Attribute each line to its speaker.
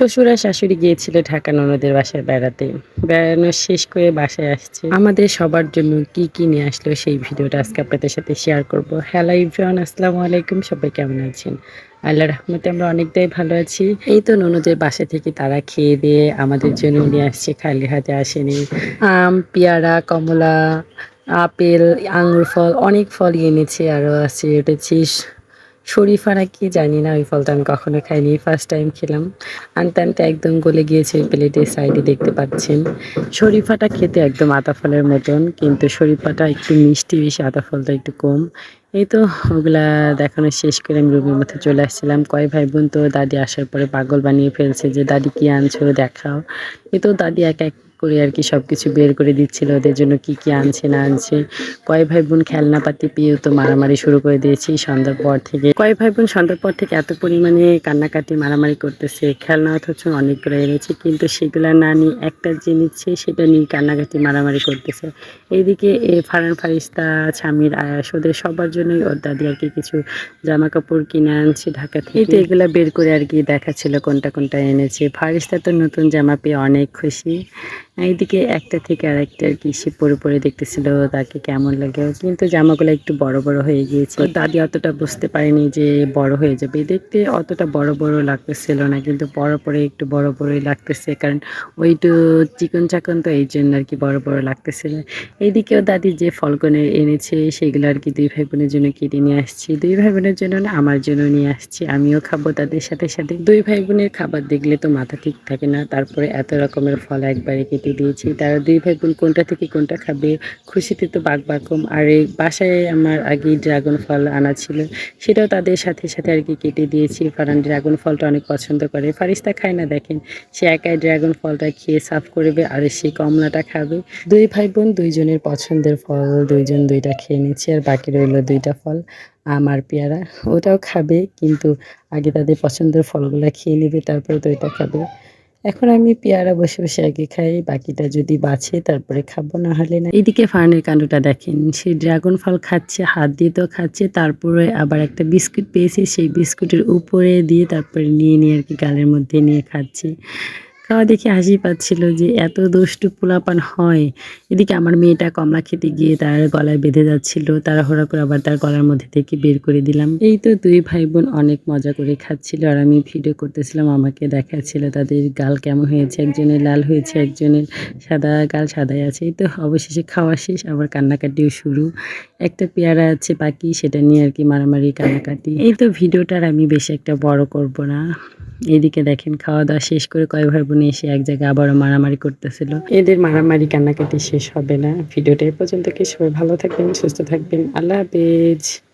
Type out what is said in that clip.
Speaker 1: শ্বশুর আর শাশুড়ি গিয়েছিল ঢাকা ননদের বাসায় বেড়াতে। বেড়ানো শেষ করে বাসায় আসছে। আমাদের সবার জন্য কি কি নিয়ে আসলো সেই ভিডিওটা আজকে আপনাদের সাথে শেয়ার করব। হ্যালো ইভরান আসসালামু আলাইকুম, সবাই কেমন আছেন? আল্লাহ রহমতে আমরা অনেকটাই ভালো আছি। এই তো ননদের বাসা থেকে তারা খেয়ে দিয়ে আমাদের জন্য নিয়ে আসছে, খালি হাতে আসেনি। আম, পেয়ারা, কমলা, আপেল, আঙুর ফল, অনেক ফল এনেছে, আরও আছে চিস। শরীফা কি জানি না, ওই ফলটা আমি কখনো খাইনি। ফার্স্ট টাইম খেলাম। আনতে আনতে একদম গলে গিয়েছে, ওই প্লেটের সাইডে দেখতে পাচ্ছেন। শরীফাটা খেতে একদম আতা ফলের মতন, কিন্তু শরীফাটা একটু মিষ্টি, বেশি আতা ফলটা একটু কম। এই তো ওগুলা দেখানো শেষ করে আমি রুমের মধ্যে চলে আসছিলাম। কয় ভাই বোন তো দাদি আসার পরে পাগল বানিয়ে ফেলছে যে, দাদি কি আনছো? দেখাও। এই তো দাদি এক এক করে আর কি সব কিছু বের করে দিচ্ছিল, ওদের জন্য কি কি আনছে, না আনছে? কয় ভাই বোন খেলনাপাতি পেয়েও তো মারামারি শুরু করে দিয়েছি সন্ধ্যার পর থেকে। কয় ভাই বোন সন্ধ্যার পর থেকে এত পরিমাণে কান্নাকাটি, মারামারি করতেছে। খেলনা অথচ অনেকগুলো এনেছে, কিন্তু সেগুলা না নিয়ে একটা যে নিচ্ছে সেটা নিয়ে কান্নাকাটি, মারামারি করতেছে। এইদিকে এ ফারান ফারিস্তা স্বামীর আয়াস, ওদের সবার জন্যই ওর দাদি আর কি কিছু জামা কাপড় কিনে আনছে ঢাকা থেকে। তো এগুলা বের করে আর কি দেখাচ্ছিল, কোনটা কোনটা এনেছে। ফারিস্তা তো নতুন জামা পেয়ে অনেক খুশি। এইদিকে একটা থেকে আরেকটা আর কি সে পরে পরে দেখতেছিল তাকে কেমন লাগে। কিন্তু জামাগুলো একটু বড় বড় হয়ে গিয়েছে। দাদি অতটা বুঝতে পারেনি যে বড় হয়ে যাবে। দেখতে অতটা বড় বড় লাগতেছিল না, কিন্তু বড় পরে একটু বড় বড়ই লাগতেছে। কারণ ওইটু চিকন চাকন তো এই জন্য আর কি বড় বড় লাগতেছিল এইদিকেও দাদি যে ফলগুলো এনেছে, সেগুলো আর কি দুই ভাই বোনের জন্য কেটে নিয়ে আসছি, দুই ভাই বোনের জন্য না, আমার জন্য নিয়ে আসছি, আমিও খাব তাদের সাথে সাথে। দুই ভাই বোনের খাবার দেখলে তো মাথা ঠিক থাকে না, তারপরে এত রকমের ফল একবারে কেটে দিয়েছি। তারা দুই ভাই বোন কোনটা থেকে কোনটা খাবে, খুশিতে তো বাঘ বাকম আর এই বাসায় আমার আগে ড্রাগন ফল আনা ছিল, সেটাও তাদের সাথে সাথে আর কি কেটে দিয়েছি। কারণ ড্রাগন ফলটা অনেক পছন্দ করে, ফারিস্তা খায় না, দেখেন। সে একাই ড্রাগন ফলটা খেয়ে সাফ করবে আর সে কমলাটা খাবে। দুই ভাই বোন দুইজনের পছন্দের ফল, দুইজন দুইটা খেয়ে নিচ্ছে, আর বাকি রইল দুইটা ফল, আম আর পেয়ারা, ওটাও খাবে, কিন্তু আগে তাদের পছন্দের ফলগুলো খেয়ে নেবে, তারপরে তো এটা খাবে। এখন আমি পেয়ারা বসে বসে আগে খাই, বাকিটা যদি বাঁচে তারপরে খাব, না হলে না। এইদিকে ফার্নের কাণ্ডটা দেখেন, সে ড্রাগন ফল খাচ্ছে, হাত দিয়ে তো খাচ্ছে, তারপরে আবার একটা বিস্কুট পেয়েছে, সেই বিস্কুটের উপরে দিয়ে তারপরে নিয়ে নিয়ে আর কি গালের মধ্যে নিয়ে খাচ্ছে। খাওয়া দেখে হাসি পাচ্ছিল যে এত দুষ্টু পোলাপান হয়। এদিকে আমার মেয়েটা কমলা খেতে গিয়ে তার গলায় বেঁধে যাচ্ছিল। তাড়াহুড়া করে আবার তার গলার মধ্যে থেকে বের করে দিলাম। এই তো দুই ভাই বোন অনেক মজা করে খাচ্ছিল আর আমি ভিডিও করতেছিলাম, আমাকে দেখাচ্ছিল তাদের গাল কেমন হয়েছে, একজনের লাল হয়েছে, একজনের সাদা গাল সাদাই আছে। এই তো অবশেষে খাওয়া শেষ, আবার কান্নাকাটিও শুরু। একটা পেয়ারা আছে বাকি, সেটা নিয়ে আর কি মারামারি, কান্নাকাটি। এই তো ভিডিওটার আমি বেশি একটা বড় করব না। এদিকে দেখেন খাওয়া দাওয়া শেষ করে কয় ভাই বোনে এসে এক জায়গায় আবারও মারামারি করতেছিল। এদের মারামারি কান্নাকাটি শেষ হবে না। ভিডিওটা এ পর্যন্ত কি? সবাই ভালো থাকবেন, সুস্থ থাকবেন। আল্লাহ হাফেজ।